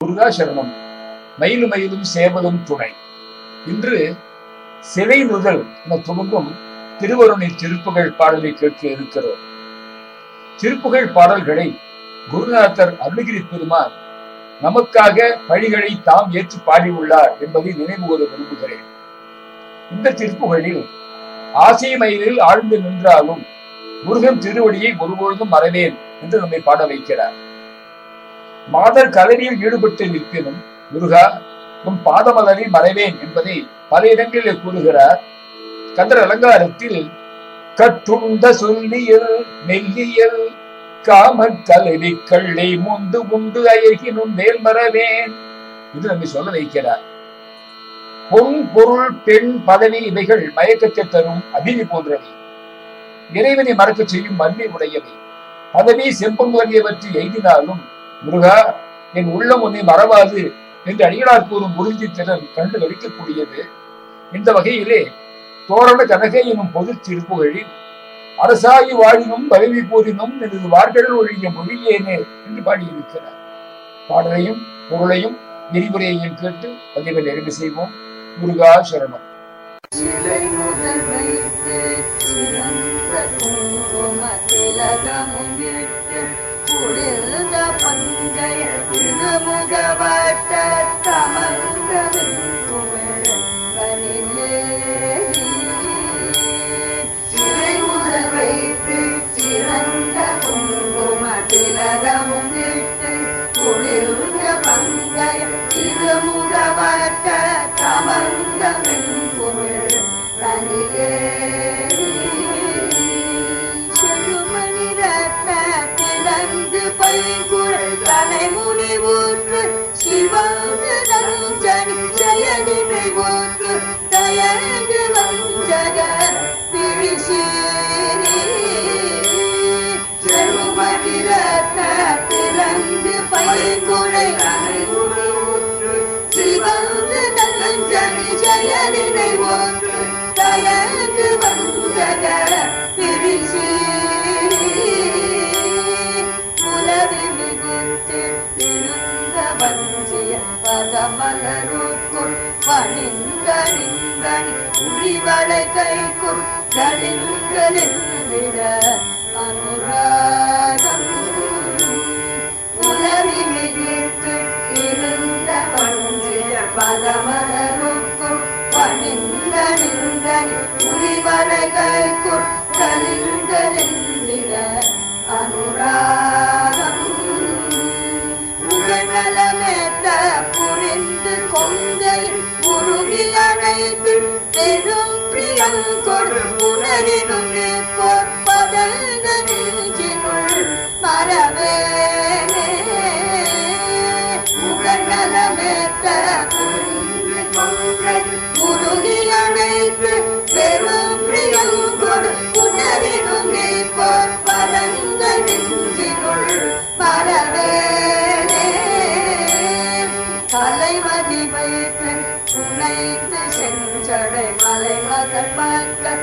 முருகா சரணம் மயிலும் மயிலும் சேவலும் துணை. இன்று சிறை முதல் என துவங்கும் திருவருணை திருப்புகழ் பாடலை கேட்க இருக்கிறோம். திருப்புகழ் பாடல்களை குருநாதர் அருணகிரி பெருமான் நமக்காக பழிகளை தாம் ஏற்று பாடியுள்ளார் என்பதை நினைவுகூர விரும்புகிறேன். இந்த திருப்புகழில் ஆசை மயிலில் ஆழ்ந்து நின்றாலும் முருகன் திருவடியை ஒருபொழுதும் மறவேன் என்று நம்மை பாட வைக்கிறார். மாதர் கலவியில் ஈடுபட்டு நிற்பினும் முருகா உன் பாதமலரில் மறைவேன் என்பதை பல இடங்களில் கூறுகிறார். கந்தர் அலங்காரத்தில் கட்டுண்ட சொல்லியல் மெல்லியல் காம கலவி கள்ளை முந்து உண்டு அயகினும் மேல் மறவேன். இது நம்மை சொல்ல வைக்கிறார். பொன் பொருள் பெண் பதவி இவைகள் மயக்கத்தை தரும் அபினி போன்றவை. இறைவனை மறக்க செய்யும் வன்மை உடையவை. பதவி செம்பம் முதலியவற்றை எய்தினாலும் முருகா என் உள்ளம் உன்னை மறவாது என்று அடிகளார் கூறும் உறுதி திறன் கண்டு வலிக்கக்கூடியது இந்த வகையிலே தோரண கனகை எனும் பொது திருப்புகழில் அரசாகி வாழினும் பதவி கூறினும் எனது வார்கடல் ஒழிய மொழியேனே என்று பாடியிருக்கிறார். பாடலையும் பொருளையும் விரிவுரையையும் கேட்டு பதிவை நிறைவு செய்வோம். முருகா சரணம். சிலை முதல் பங்கைய திருமுகவட்ட தமர்ந்தவின் குமிழனிலே சிலை முதல் வைத்து சிறந்த குங்கும திலகமும் குளிர்ந்த திருமுகவட்ட தலை முனி ஊற்று சிவந்து நஞ்சனி ஜெயனினை ஊற்று பஞ்சிய பதமலருக்குள் பணிந்தணிந்தணி உரிவளை கைக்குள் கழிந்தலிந்திட அனுராதம். உலவி மிகுத்து இருந்த பஞ்சிய பதமலருக்குள் பணிந்தணிந்தணி உரிவளை கைக்குள் கழிந்தலிந்திட பெரும் பிரியம் மலை மகள் மக்கள்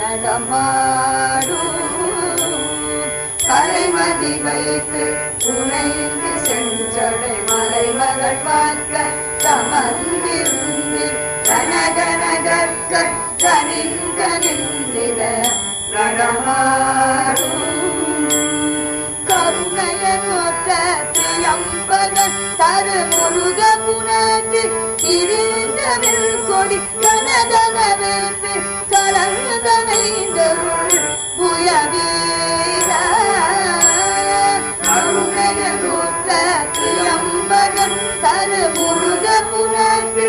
நடமாடும் தலைமதி வைத்து புனைந்து செஞ்சடை மலைமகள் பார்க்க தமர்ந்திருந்து தமல் நெருங்கி கனகனகற்க நடமாடும் கருணைய நோக்க திரியம்பகன் தரு முருக புனக்கு இருந்தவில் கொடி கனகனவேற்பு கலந்தனைந்தருள் புயவீர கருணைய நோக்க திரியம்பகன் தரு முருக புனக்கு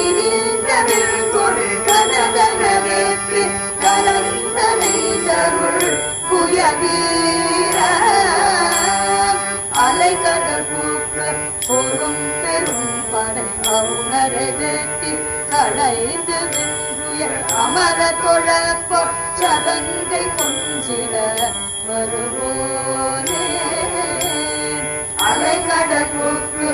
இருந்தவில் கொடி கனகனவேற்பு கலந்தனைந்தருள் புயவீர படை அருணரை வேட்டி அமர தொழப்போ சதங்கை கொஞ்சிட வருவோனே. அலைகடல் பூக்கு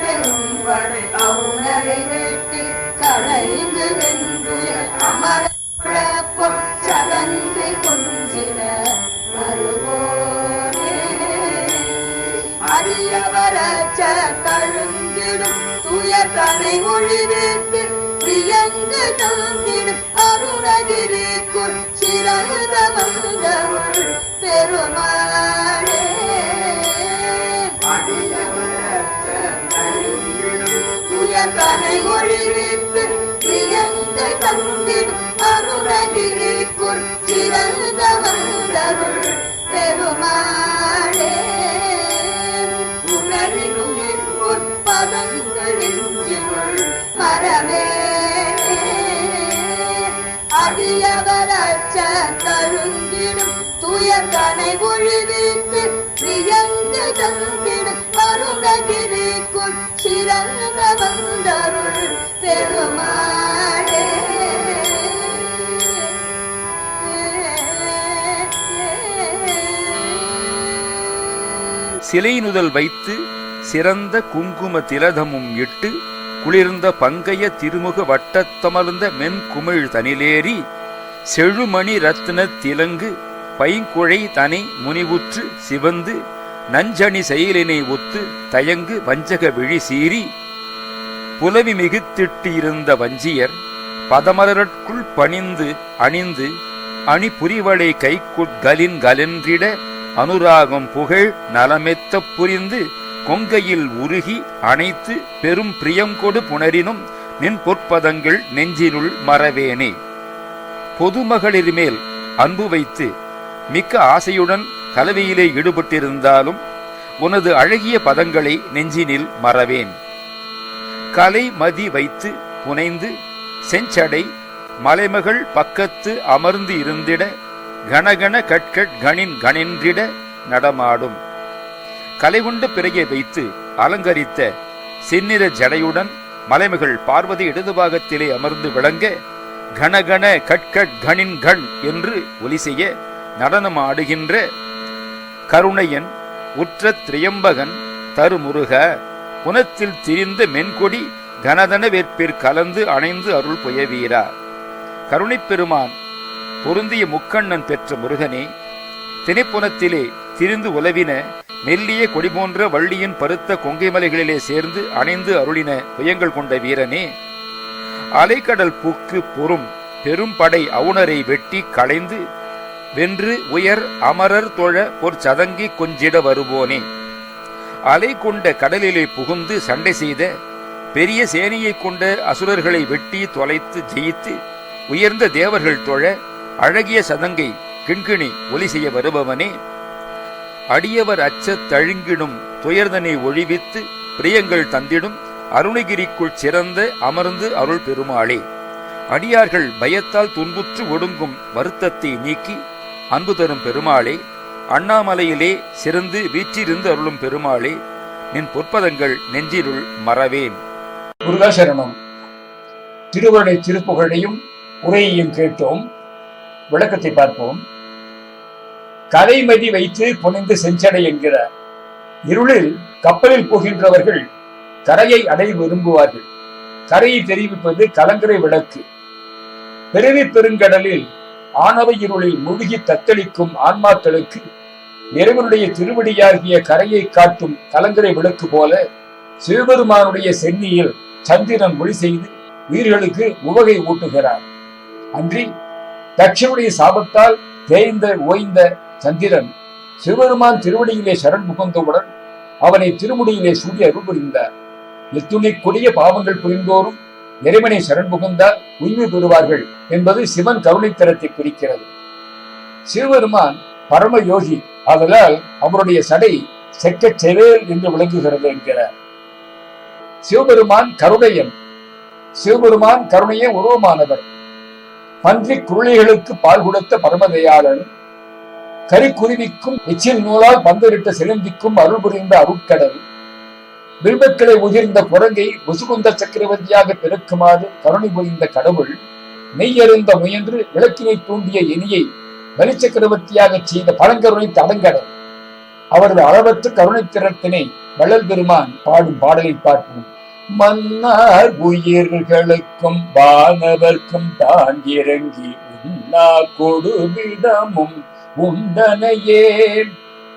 பெரும் படை அவுணரை வேட்டி கடைந்து வென்றுய அமர பொற்சதந்தை கனை ஒளிவித்து பிரியங்க தந்திடும் அருணகிரிக்குள் சிறந்த வந்தருள் பெருமாளே. துயர் கனை ஒளிவித்து பிரியங்க தந்திடும் அருணகிரிக்குள் சிறந்த வந்தருள் பெருமாளே. அடியவரச்ச தருங்கிடும் துயர்கனை ஒழிவித்து பிரியங்கு தந்திடும் அருணகிரிக்குள் சிறந்த வந்தருள் பெருமாளே. சிலை நுதல் வைத்து சிறந்த குங்கும திலதமும் இட்டு குளிர்ந்த பங்கைய திருமுக வட்டத்தமர்ந்த மென்குமிழ் தனிலேறி செழுமணி ரத்ன திலங்கு பைங்குழை தனை முனிவுற்று சிவந்து நஞ்சணி செயலினை ஒத்து தயங்கு வஞ்சக விழி சீறி புலவி மிகுத்திட்டு இருந்த வஞ்சியர் பதமலரற்குள் பணிந்து அணிந்து அணி புரிவளை கைக்குட்கலின் கலன்றிட அனுராகம் புகழ் நலமெத்தப் புரிந்து கொங்கையில் உருகி அணைத்து பெரும் பிரியங்கொடு புணரினும் நின் பொற்பதங்கள் நெஞ்சினுள் மறவேனே. பொதுமகளிர் மேல் அன்பு வைத்து மிக்க ஆசையுடன் கலவையிலே ஈடுபட்டிருந்தாலும் உனது அழகிய பதங்களை நெஞ்சினில் மறவேன். கலை மதி வைத்து புனைந்து செஞ்சடை மலைமகள் பக்கத்து அமர்ந்து இருந்திட கணகண கட்கட் கணின் கணின்றிட நடமாடும். கலைகுண்ட பிறையை வைத்து அலங்கரித்த சின்னிற ஜடையுடன் மலைமகள் பார்வதி இடது பாகத்திலே அமர்ந்து விளங்க கணகண கட்கட் கணின் கண் என்று ஒலி செய்ய நடனம் ஆடுகின்ற கருணையன் உற்ற திரியம்பகன் தருமுருக புனத்தில் திரிந்த மென்கொடி கனதன வேற்பிற் கலந்து அணைந்து அருள் புயவீரா. கருணைப் பெருமான் பொருந்திய முக்கண்ணன் பெற்ற முருகனே திணைப்புனத்திலே திரிந்து உலவின மெல்லிய கொடி போன்ற வள்ளியின் பருத்த கொங்கை மலைகளிலே சேர்ந்து அணைந்து அருளின புயங்கள் கொண்ட வீரனே அலைக்கடல் பூக்கு பொறும் பெரும்படை அவுணரை வெட்டி களைந்து வென்று உயர் அமரர் தொழ ஒரு சதங்கி கொஞ்சிட வருவோனே. அலை கொண்ட கடலிலே புகுந்து சண்டை செய்த பெரிய சேனையை கொண்ட அசுரர்களை வெட்டி தொலைத்து ஜெயித்து உயர்ந்த தேவர்கள் தொழ அழகிய சதங்கை கிண்கிணி ஒலி செய்ய வருபவனே. அடியவர் அச்சத் தழுங்கிடும் துயர்தனை ஒழிவித்து பிரியங்கள் தந்திடும் அருணகிரிக்குள் சிறந்த அமர்ந்து அருள் பெருமாளே. அடியார்கள் பயத்தால் துன்புற்று ஒடுங்கும் வருத்தத்தை நீக்கி அன்பு தரும் பெருமாளே. அண்ணாமலையிலே சிறந்து வீற்றிருந்து அருளும் பெருமாளே. நின் பொற்பதங்கள் நெஞ்சிருள் மறவேன். முருகாசரணம். திருவருணை திருப்புகழையும் உரையையும் கேட்டோம். விளக்கத்தை பார்ப்போம். கதைமதி வைத்து புனைந்து செஞ்சடை என்கிறார் இருளில் கப்பலில் போகின்றவர்கள் கரையை அடைய விரும்புவார்கள். கரையை தெரிவிப்பது கலங்கரை விளக்கு. பிறவி பெருங்கடலில் ஆணவ இருளில் மூழ்கி தத்தளிக்கும் ஆன்மாக்களுக்கு இறைவனுடைய திருவடியாகிய கரையை காட்டும் கலங்கரை விளக்கு போல சிவபெருமானுடைய சென்னியில் சந்திரன் ஒளி செய்து உயிர்களுக்கு உவகை ஊட்டுகிறார். அன்றி தட்சனுடைய சாபத்தால் தேய்ந்த ஓய்ந்த சந்திரன் சிவபெருமான் திருவடியிலே சரண் புகுந்தவுடன் அவனை திருமுடியிலே சூடி அருள் புரிந்தார் எத்துணை கொடிய பாவங்கள் புரிந்தோரும் இறைவனை சரண் புகுந்தால் உய்மை பெறுவார்கள் என்பது சிவன் கருணைத்தரத்தை குறிக்கிறது. சிவபெருமான் பரம யோகி ஆதலால் அவருடைய சடை செக்க செவேல் என்று விளங்குகிறது என்கிறார். சிவபெருமான் கருணையன் சிவபெருமான் கருணைய உருவமானவர். பன்றி குருளிகளுக்கு பால் கொடுத்த பரமதயாளன். கரிக்குருவிக்கும் எச்சில் நூலால் பந்தரிட்ட சிலந்திக்கும் அருள் புரிந்த அருட்கடல். வில்பக்களை உதிர்ந்த குரங்கை முசுகுந்த சக்கரவர்த்தியாக பெருக்குமாறு கருணை புரிந்த கடவுள் நெய்யறிந்த முயன்று விளக்கினை தூண்டிய இனியை பலி சக்கரவர்த்தியாக செய்த பழங்கருணை தடங்கட அவரது அளவற்ற கருணை திறத்தினை வள்ளல் பெருமான் பாடும் பாடலை பார்ப்போம். மன்னார் உயிர்களுக்கும் வானவர்க்கும் தான் இறங்கி உண்ணா கொடுவிடமும் உண்டனையே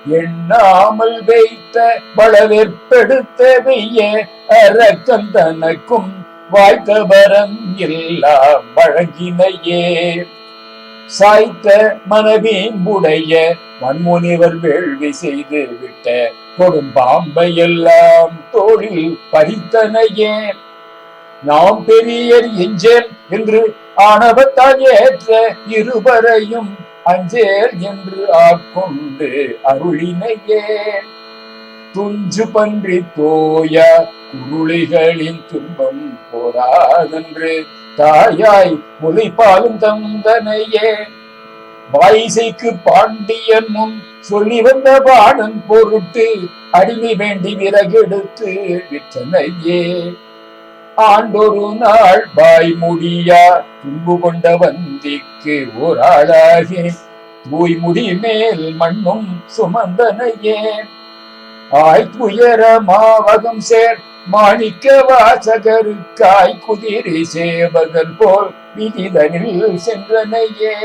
எண்ணாமல் வைத்த வளவெற்பெடுத்த வெய்ய அரக்கன் தனக்கும் வாய்த்த வரம் எல்லாம் வழங்கினையே. சாய்த்த மனவீம்புடைய மண்முனிவர் வேள்வி செய்து விட்ட கொடும்பாம்பை எல்லாம் தோளில் பறித்தனையே நாம் பெரியர் எஞ்சேன் என்று ஆணவத்தால் ஏற்ற இருவரையும் அஞ்சேல் என்று ஆட்கொண்டு அருளினையே. துஞ்சு பன்றி தோய குருளிகளின் துன்பம் போராதென்று தாயாய் முளைப்பாலும் தந்தனையே. வாய்சைக்கு பாண்டியன் முன் சொல்லி வந்த பாடன் பொருட்டு அடிமை வேண்டி விறகெடுத்து விற்றனையே. ஆண்டொரு நாள் வாய் முடியா துன்பு கொண்ட வந்திக்கு ஓராளாகி தூய்முடி மேல் மண்ணும் சுமந்தனையே. ஆய்த்துயர மாவகம் சேர் மாணிக்க வாசகருக்காய் குதிரை சேவகன் போல் விதிதனில் சென்றனையே.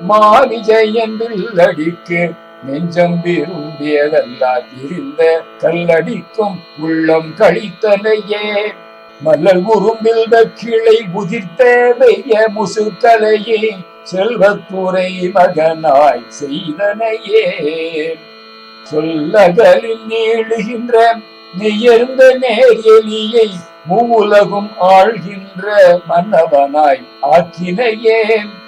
மாவிஜயன் வில்லடிக்கு நெஞ்சம் திரிந்த கல்லடிக்கும் உள்ளம் கழித்தனையே மல்லல் உரும்பில் கிளை உதிர்த்த வெய்ய முசுக்கலையே. செல்வத்துறை மகனாய் செய்தனையே. சொல்லகலில் நீளுகின்ற நெய்யர்ந்த நேர் எலியை மூலகும் ஆள்கின்ற மன்னவனாய் ஆக்கினையேன்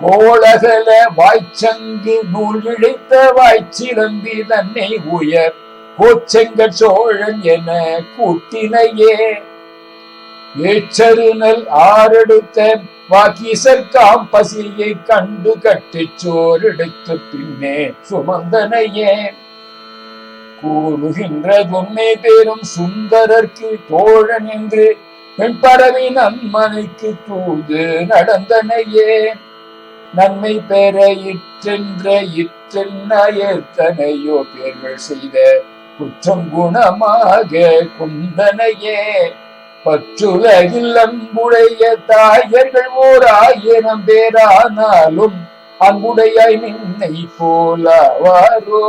கோளகல வாய்ச்சங்கு நூல் இழைத்த வாய்ச்சிலம்பி தன்னை உயர் கோச்செங்க சோழன் என கூட்டினையே. ஏச்சருநல் ஆறெடுத்த வாக்கீசர்காம் பசியை கண்டு கட்டி சோறெடுத்து பின்னே சுமந்தனையே. கூறுகின்ற உண்மை பேரும் சுந்தரர்க்கு தோழன் என்று பெண்பறவை நன்மனைக்கு தூது நடந்தனையே. நன்மை பெற இற்றென்ற இற்றென்னையோ பேர்கள் செய்த குற்றம் குணமாக குந்தனையே. பற்றுலகில் அன்புடைய தாயர்கள் ஓர் ஆயிரம் பேரானாலும் அன்புடையாய் நின்னை போலாவாரோ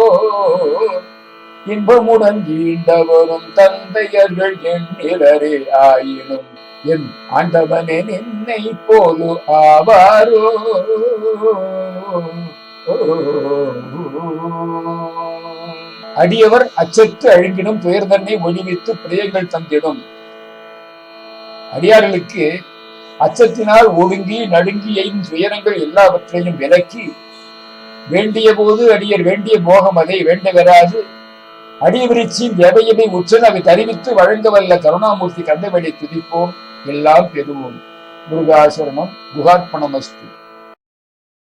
இன்பமுடன் ஈண்டவரும் தந்தையர்கள் எண்ணிலரே ஆயினும் என் ஆண்டவனே நின்னை போலு ஆவாரோ? அடியவர் அச்சத்து அழுங்கிடும் துயர் தன்னை ஒழிவித்து பிரியங்கள் தந்திடும். அடியார்களுக்கு அச்சத்தினால் ஒடுங்கி நடுங்கி துயரங்கள் எல்லாவற்றையும் விலக்கி வேண்டிய போது அடியர் வேண்டிய மோகம் அதை வேண்ட வராது. அடிவிரிச்சின் எவையவை உற்றன் அதை தருவித்து வழங்க வல்ல கருணாமூர்த்தி கந்தவெளி துதிப்போம். எல்லாம் பெறுவோம் முருகாசரணம் குகார்ப்பணமஸ்து